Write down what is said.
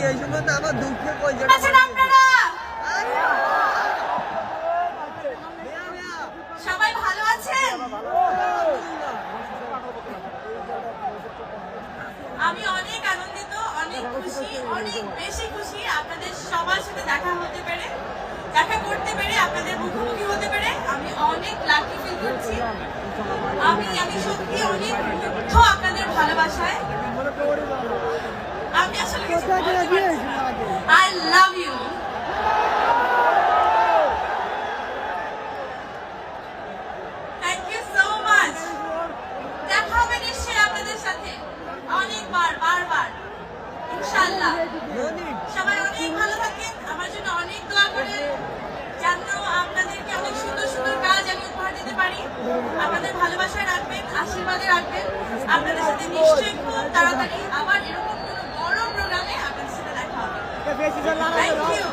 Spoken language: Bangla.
এই সময় আমার দুঃখে কই সবাই ভালো আছেন? আমি অনেক আনন্দিত, অনেক খুশি, অনেক বেশি খুশি আপনাদের সবার সাথে দেখা হতে পেরে, দেখা করতে পেরে, আপনাদের মুখোমুখি হতে পেরে আমি অনেক লাকি ফিল করছি। আমি আমি সত্যি অনেক মুগ্ধ আপনাদের ভালোবাসায় আমি আসলে কিছু বলতে পারছি না I love you thank you so much দেখা হবে নিশ্চয়ই আপনাদের সাথে অনেকবার বারবার ইনশাআল্লাহ সবাই অনেক ভালো থাকেন। আমার জন্য অনেক দোয়া করেন। যেন আপনাদেরকে অনেক সুন্দর সুন্দর কাজ আমি উপহার দিতে পারি। আপনাদের ভালোবাসা রাখবেন, আশীর্বাদে রাখবেন। আপনাদের সাথে নিশ্চয়ই খুব তাড়াতাড়ি আবার এরকম কোনো বড় প্রোগ্রামে আপনাদের সাথে দেখা হবে। Thank you